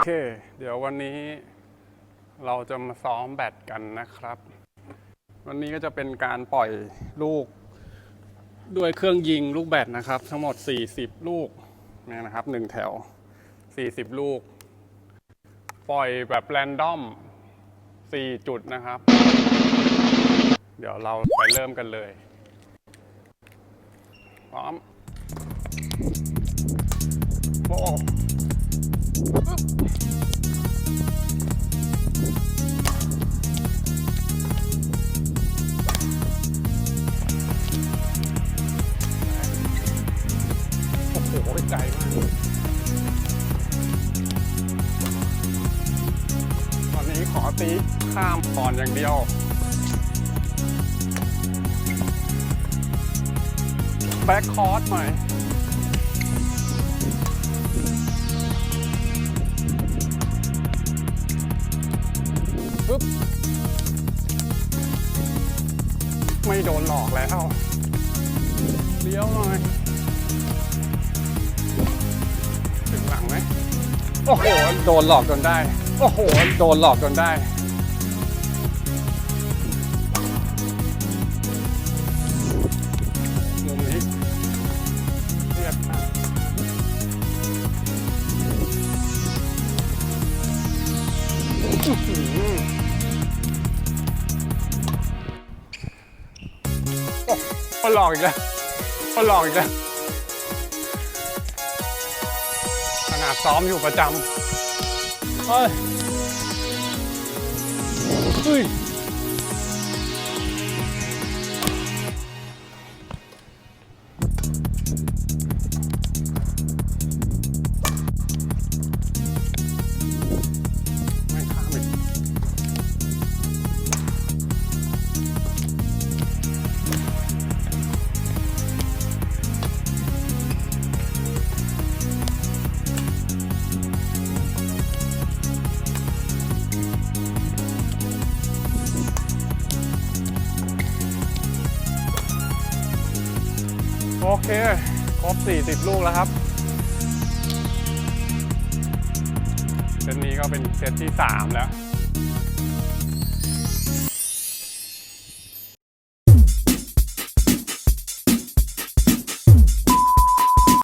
อเค เดี๋ยววันนี้เราจะมาซ้อมแบดกันนะครับ วันนี้ก็จะเป็นการปล่อยลูก ด้วยเครื่องยิงลูกแบดนะครับ ทั้งหมด 40 ลูกนี่นะครับหนึ่งแถว 40 ลูก ปล่อยแบบแรนดอม 4 จุดนะครับ เดี๋ยวเราไปเริ่มกันเลย พร้อม โอ้ ไกลมากตอนนี้ขอตีข้ามก่อนอย่างเดียว แบ็คคอร์สหน่ปึ๊บไม่โดนหลอกแล้วเลี้ยวหน่อย งหลังไหมโอ้โห โดนหลอกจนได้ โอ้โห โดนหลอกจนได้ มุมนี้เรียบมาโอ้คนหลอกอีกแล้วคนหลอกอีกแล้ว ซ้อมอยู่ประจำเฮ้ย โอเค ครบ 40 ลูกแล้วครับเซตนี้ก็เป็นเซตที่ 3 แล้ว